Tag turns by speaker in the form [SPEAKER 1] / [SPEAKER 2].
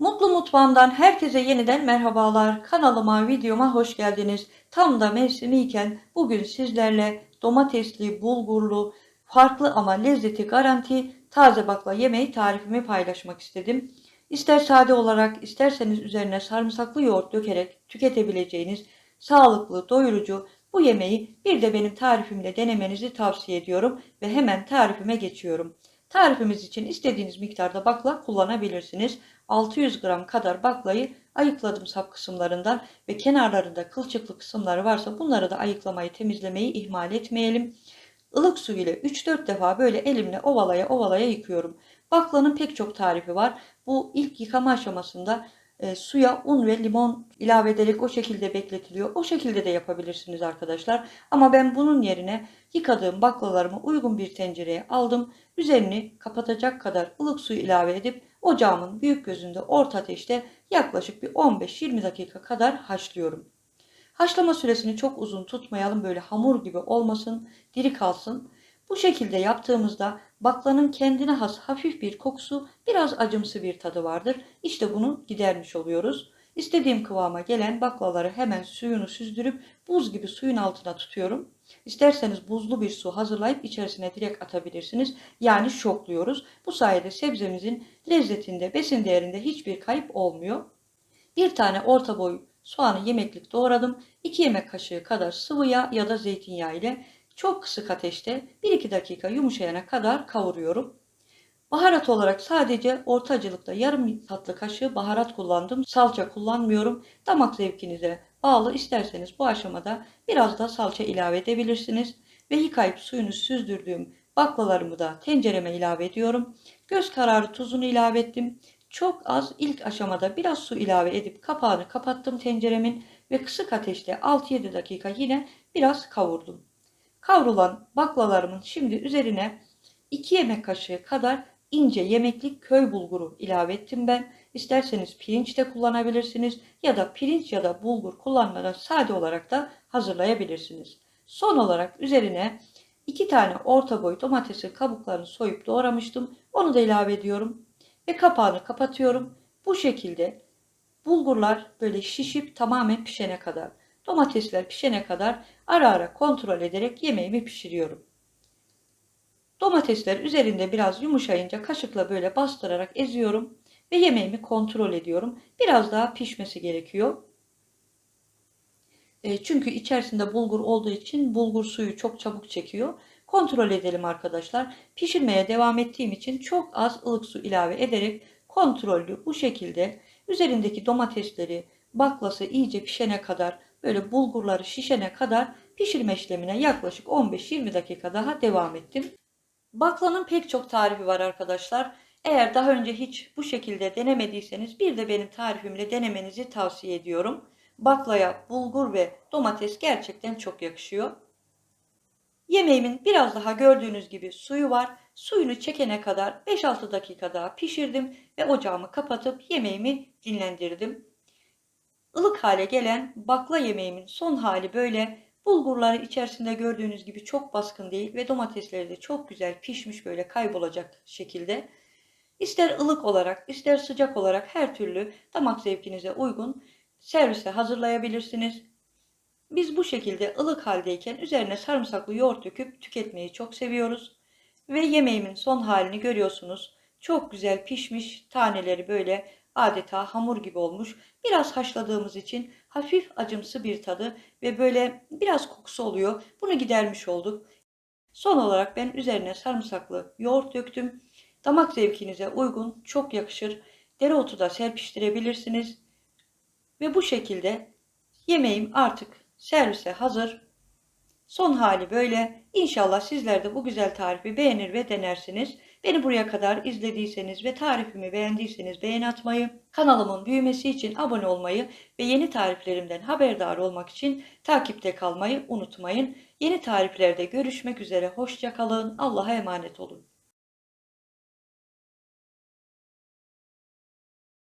[SPEAKER 1] Mutlu Mutfağımdan herkese yeniden merhabalar. Kanalıma, videoma hoş geldiniz. Tam da mevsimi iken bugün sizlerle domatesli, bulgurlu, farklı ama lezzeti garanti taze bakla yemeği tarifimi paylaşmak istedim. İster sade olarak, isterseniz üzerine sarımsaklı yoğurt dökerek tüketebileceğiniz sağlıklı, doyurucu bu yemeği bir de benim tarifimle denemenizi tavsiye ediyorum ve hemen tarifime geçiyorum. Tarifimiz için istediğiniz miktarda bakla kullanabilirsiniz. 600 gram kadar baklayı ayıkladım sap kısımlarından ve kenarlarında kılçıklı kısımları varsa bunları da ayıklamayı, temizlemeyi ihmal etmeyelim. Ilık su ile 3-4 defa böyle elimle ovalaya ovalaya yıkıyorum. Baklanın pek çok tarifi var. Bu ilk yıkama aşamasında e, suya un ve limon ilave ederek o şekilde bekletiliyor. O şekilde de yapabilirsiniz arkadaşlar. Ama ben bunun yerine yıkadığım baklalarımı uygun bir tencereye aldım. Üzerini kapatacak kadar ılık su ilave edip ocağımın büyük gözünde orta ateşte yaklaşık bir 15-20 dakika kadar haşlıyorum. Haşlama süresini çok uzun tutmayalım böyle hamur gibi olmasın, diri kalsın. Bu şekilde yaptığımızda baklanın kendine has hafif bir kokusu, biraz acımsı bir tadı vardır. İşte bunu gidermiş oluyoruz. İstediğim kıvama gelen baklaları hemen suyunu süzdürüp buz gibi suyun altına tutuyorum. İsterseniz buzlu bir su hazırlayıp içerisine direkt atabilirsiniz. Yani şokluyoruz. Bu sayede sebzemizin lezzetinde, besin değerinde hiçbir kayıp olmuyor. Bir tane orta boy soğanı yemeklik doğradım. 2 yemek kaşığı kadar sıvı yağ ya da zeytinyağı ile çok kısık ateşte 1-2 dakika yumuşayana kadar kavuruyorum. Baharat olarak sadece orta acılıkta yarım tatlı kaşığı baharat kullandım. Salça kullanmıyorum. Damak zevkinize bağlı isterseniz bu aşamada biraz da salça ilave edebilirsiniz. Ve yıkayıp suyunu süzdürdüğüm baklalarımı da tencereme ilave ediyorum. Göz kararı tuzunu ilave ettim. Çok az ilk aşamada biraz su ilave edip kapağını kapattım tenceremin ve kısık ateşte 6-7 dakika yine biraz kavurdum. Kavrulan baklalarımın şimdi üzerine 2 yemek kaşığı kadar ince yemeklik köy bulguru ilave ettim ben. İsterseniz pirinç de kullanabilirsiniz ya da pirinç ya da bulgur kullanmadan sade olarak da hazırlayabilirsiniz. Son olarak üzerine 2 tane orta boy domatesin kabuklarını soyup doğramıştım. Onu da ilave ediyorum ve kapağını kapatıyorum. Bu şekilde bulgurlar böyle şişip tamamen pişene kadar, domatesler pişene kadar ara ara kontrol ederek yemeğimi pişiriyorum. Domatesler üzerinde biraz yumuşayınca kaşıkla böyle bastırarak eziyorum ve yemeğimi kontrol ediyorum. Biraz daha pişmesi gerekiyor. E, çünkü içerisinde bulgur olduğu için bulgur suyu çok çabuk çekiyor. Kontrol edelim arkadaşlar. Pişirmeye devam ettiğim için çok az ılık su ilave ederek kontrollü bu şekilde üzerindeki domatesleri, baklası iyice pişene kadar böyle bulgurları şişene kadar pişirme işlemine yaklaşık 15-20 dakika daha devam ettim. Baklanın pek çok tarifi var arkadaşlar. Eğer daha önce hiç bu şekilde denemediyseniz bir de benim tarifimle denemenizi tavsiye ediyorum. Baklaya bulgur ve domates gerçekten çok yakışıyor. Yemeğimin biraz daha gördüğünüz gibi suyu var. Suyunu çekene kadar 5-6 dakika daha pişirdim ve ocağımı kapatıp yemeğimi dinlendirdim. Ilık hale gelen bakla yemeğimin son hali böyle bulgurları içerisinde gördüğünüz gibi çok baskın değil ve domatesleri de çok güzel pişmiş böyle kaybolacak şekilde. İster ılık olarak ister sıcak olarak her türlü damak zevkinize uygun servise hazırlayabilirsiniz. Biz bu şekilde ılık haldeyken üzerine sarımsaklı yoğurt döküp tüketmeyi çok seviyoruz. Ve yemeğimin son halini görüyorsunuz. Çok güzel pişmiş taneleri böyle adeta hamur gibi olmuş. Biraz haşladığımız için hafif acımsı bir tadı ve böyle biraz kokusu oluyor. Bunu gidermiş olduk. Son olarak ben üzerine sarımsaklı yoğurt döktüm. Damak zevkinize uygun, çok yakışır. Dereotu da serpiştirebilirsiniz. Ve bu şekilde yemeğim artık servise hazır. Son hali böyle. İnşallah sizler de bu güzel tarifi beğenir ve denersiniz. Beni buraya kadar izlediyseniz ve tarifimi beğendiyseniz beğen atmayı, kanalımın büyümesi için abone olmayı ve yeni tariflerimden haberdar olmak için takipte kalmayı unutmayın. Yeni tariflerde görüşmek üzere. Hoşçakalın. Allah'a emanet olun.